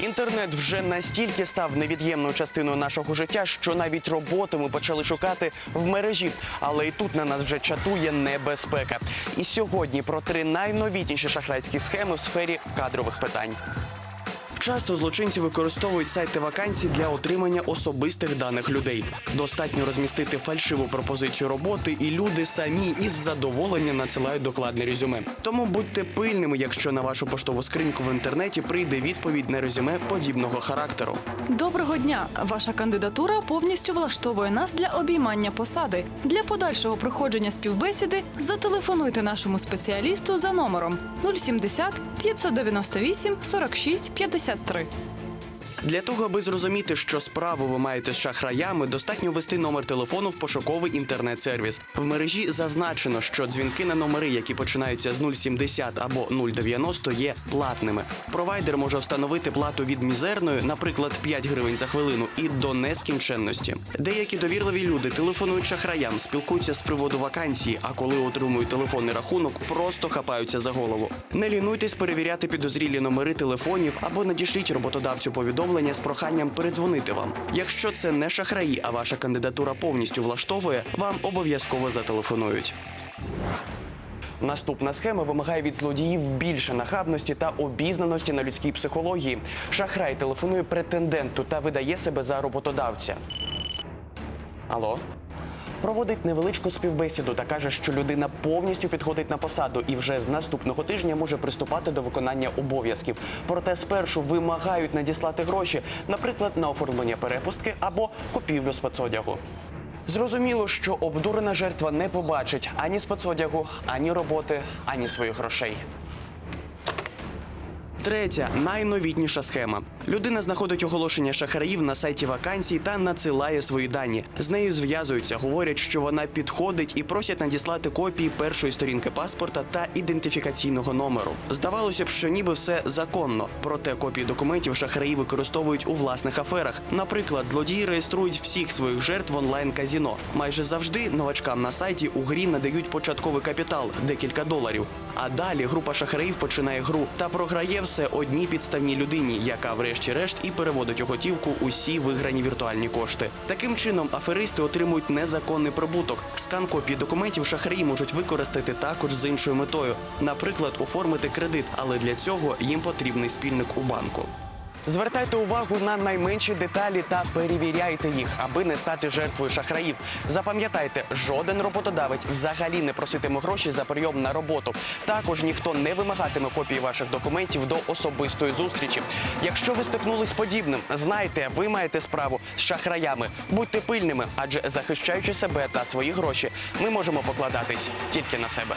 Інтернет вже настільки став невід'ємною частиною нашого життя, що навіть роботу ми почали шукати в мережі. Але і тут на нас вже чатує небезпека. І сьогодні про три найновітніші шахрайські схеми в сфері кадрових питань. Часто злочинці використовують сайти вакансій для отримання особистих даних людей. Достатньо розмістити фальшиву пропозицію роботи, і люди самі із задоволенням надсилають докладне резюме. Тому будьте пильними, якщо на вашу поштову скриньку в інтернеті прийде відповідь на резюме подібного характеру. Доброго дня! Ваша кандидатура повністю влаштовує нас для обіймання посади. Для подальшого проходження співбесіди зателефонуйте нашому спеціалісту за номером 070 598 46 53. Для того, аби зрозуміти, що справу ви маєте з шахраями, достатньо ввести номер телефону в пошуковий інтернет-сервіс. В мережі зазначено, що дзвінки на номери, які починаються з 070 або 090, є платними. Провайдер може встановити плату від мізерної, наприклад, 5 гривень за хвилину, і до нескінченності. Деякі довірливі люди телефонують шахраям, спілкуються з приводу вакансії, а коли отримують телефонний рахунок, просто хапаються за голову. Не лінуйтесь перевіряти підозрілі номери телефонів або надішліть роботодавцю повідомлення з проханням передзвонити вам. Якщо це не шахраї, а ваша кандидатура повністю влаштовує, вам обов'язково зателефонують. Наступна схема вимагає від злодіїв більше нахабності та обізнаності на людській психології. Шахрай телефонує претенденту та видає себе за роботодавця. Алло? Проводить невеличку співбесіду та каже, що людина повністю підходить на посаду і вже з наступного тижня може приступати до виконання обов'язків. Проте спершу вимагають надіслати гроші, наприклад, на оформлення перепустки або купівлю спецодягу. Зрозуміло, що обдурена жертва не побачить ані спецодягу, ані роботи, ані своїх грошей. Третя найновітніша схема. Людина знаходить оголошення шахраїв на сайті вакансій та надсилає свої дані. З нею зв'язуються, говорять, що вона підходить і просять надіслати копії першої сторінки паспорта та ідентифікаційного номеру. Здавалося б, що ніби все законно. Проте копії документів шахраї використовують у власних аферах. Наприклад, злодії реєструють всіх своїх жертв в онлайн-казіно. Майже завжди новачкам на сайті у грі надають початковий капітал декілька доларів. А далі група шахраїв починає гру та програє все одній підставній людині, яка, врешті-решт, і переводить у готівку усі виграні віртуальні кошти. Таким чином, аферисти отримують незаконний прибуток. Скан копії документів шахраї можуть використати також з іншою метою, наприклад, оформити кредит, але для цього їм потрібний спільник у банку. Звертайте увагу на найменші деталі та перевіряйте їх, аби не стати жертвою шахраїв. Запам'ятайте, жоден роботодавець взагалі не проситиме гроші за прийом на роботу. Також ніхто не вимагатиме копії ваших документів до особистої зустрічі. Якщо ви стикнулись подібним, знайте, ви маєте справу з шахраями. Будьте пильними, адже захищаючи себе та свої гроші, ми можемо покладатись тільки на себе.